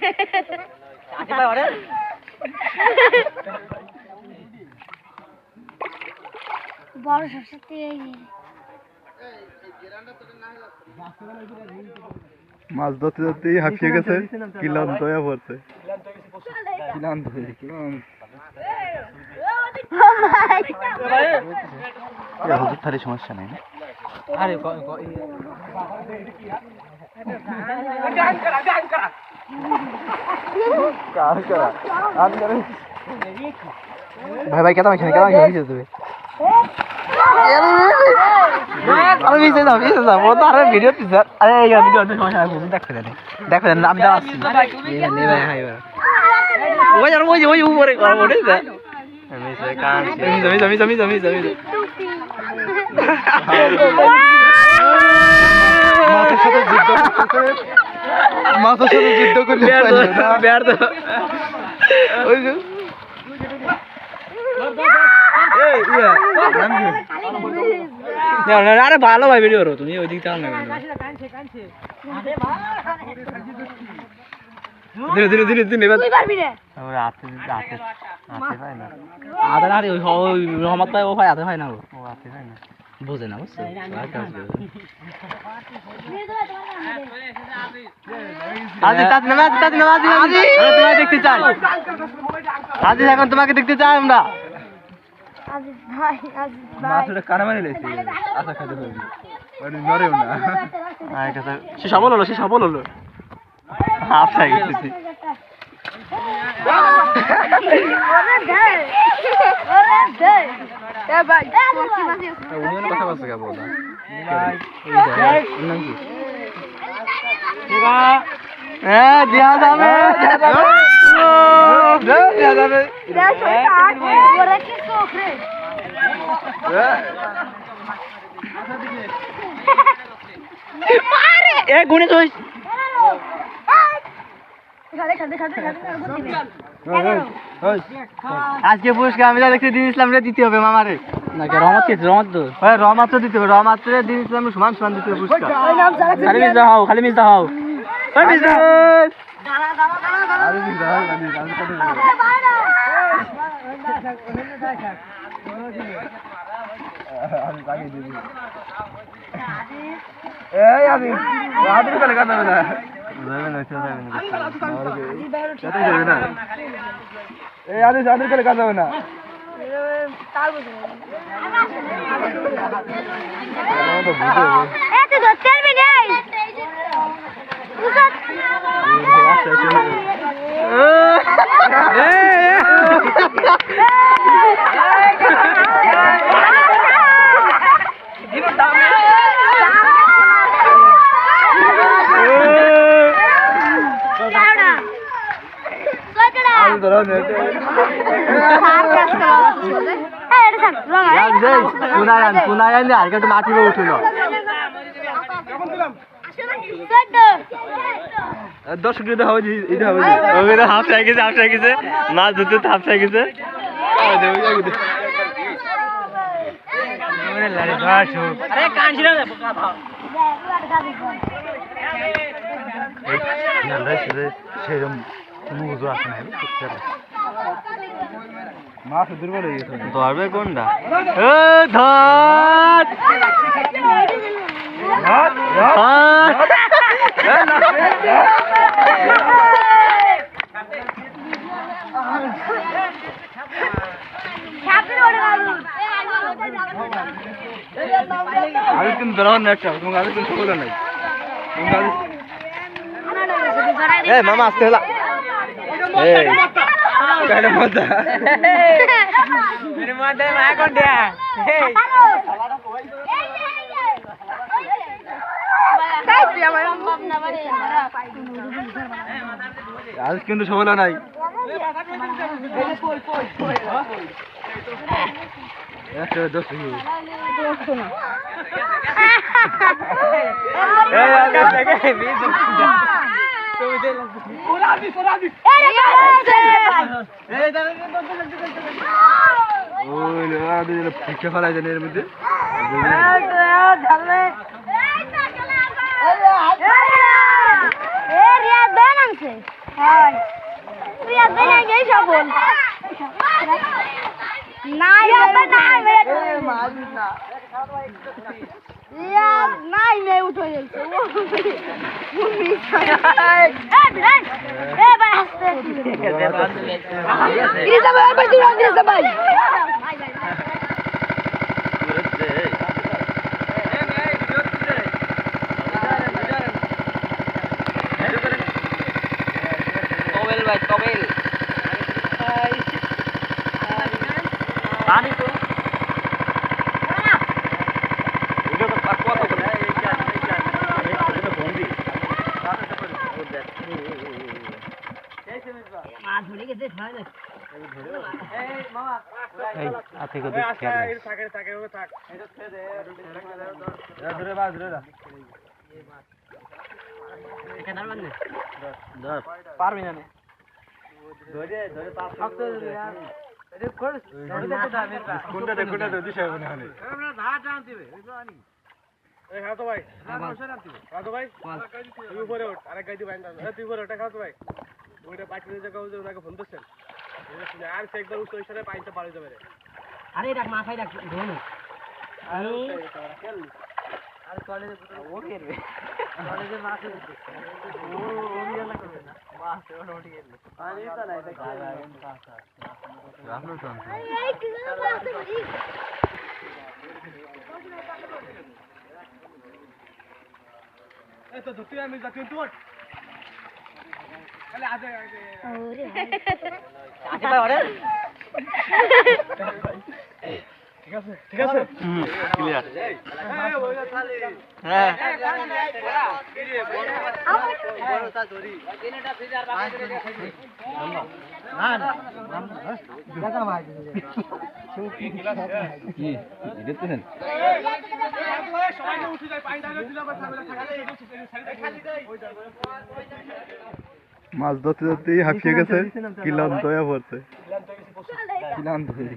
বড় সবসাথে থেকে মাছ ধরতে ধরতেই হাঁপিয়ে গেছে ক্লান্ত হয়ে পড়ছে। ক্লান্ত হয়ে হুজুর থারি সমস্যা নেই আরে ভাই ভাই কেমন এখানে কেমন এখানে তুমি আরে বিছে দাও বিছে দাও ও তো আরে ভিডিও দিছে। আরে, এই ভিডিও তো সমস্যা নাই দেখতে দেন দেখতে দেন আমি দাও আসছি। এই নে ভাই হাই ভাই ওই উপরে কর ওরে দা আমি সে কান আমি আমি আমি আমি আমি আমি মাছের সাথে মাছের সাথে যুদ্ধ করলে ওই যে? আরে ভালো ভাই ভিডিও রো তুমি ওই দিক চাও না। ধীরে ধীরে ধীরে ধীরে এবার। রে হাতে হাতে হাতে পায় না। আদা না ওই ওই রহমত ভাই ও ভাই আদা ভাই না ও। ও হাতে পায় না। বোঝে না বুঝছ? তোমাকে দেখতে চাই। আদি এখন তোমাকে দেখতে চাই আমরা। আজিজ আজিজ সে সবল হলো সে সবল হলো। হাফ সাই গেছে ওরে দে ওরে দে এ ভাই কি মাসি উনি কথা বলছে খালে খালে খালে খালে আজকে পুরস্কার আমি যা দেখতে দিন ইসলাম রে দিতে হবে মামারে। না কে রহমত কে রহমত তো? হ্যাঁ রহমত তো দিতে হবে রহমত রে দিন ইসলাম সমান সমান দিতে হবে পুরস্কার। খালি মিস দাও খালি মিস দাও ওই মিস দাও এই আমি রাতের বেলা কথা বলা? না চলে যাবে না এই আরে রাতের বেলা কাজ হবে না ধরতে পারবি উসাত আমি ধরো নেটে পুনায়ান পুনায়ান আর একটু মাটি উঠিল দর্শক এটা হবে এটা হবে গেছে মাছ ধরতে হাফ সেরকম উজু আসে না মাছ দুর্বল হয়ে গেছে। ধরবে কোনটা? ও ধর! খবর আজ কিন্তু সবল নাই। দশ পিঠে ফেলাই দেন এর মধ্যে আসবে না গেই সব বল নাই আসবে না ইয়া নাই মে উঠে গেছে ও এ বিরাট এ ভাই আসতে গিরিজা ভাই ভাই তুই গিরিজা ভাই কবেল ভাই কবেল পানি তো ওটা তো পাকুয়া কবেল আতে কত খেয়াল ধরে বা ধরে না পারবি না ধরে ধরে কোনটা এই খাও তো ভাই। খাও তো ভাই। তুই উপরে ওঠ। আরেক গাড়ি বাইন্দা তুই উপরে ওঠা খাও ভাই। ওইটা পাঠিয়ে জায়গা ওনাকে ফোন দিচ্ছেন। আর সে একবার উচ্চ ইশারায় পাইতে পারে যাবে আরে ডাক মাথায় ডাক ধরুন আর কলেজে ও কেরবে কলেজে মাছ ও ও বিয়ালা করবে না। মাছ ওটা ওটি গেল। আরে তো নাই এটা রামলো তো এই কি করে আসতে পারি এই তো ধরতে আমি যাচ্ছি তুই ওঠ খালি আজে আজে ওরে আচ্ছা ভাই ওরে ঠিক আছে ঠিক আছে হুম ক্লিয়ার এই ওইটা খালি হ্যাঁ না না দেখা ভাই কি দেখতেছেন সবাই উঠে যায় পানি দাঁড়িয়ে দিলে আবার সামনে থাকে মাছ ধরতে ধরতেই হাঁপিয়ে গেছে। ক্লান্ত হয়ে পড়ছে। ক্লান্ত হয়ে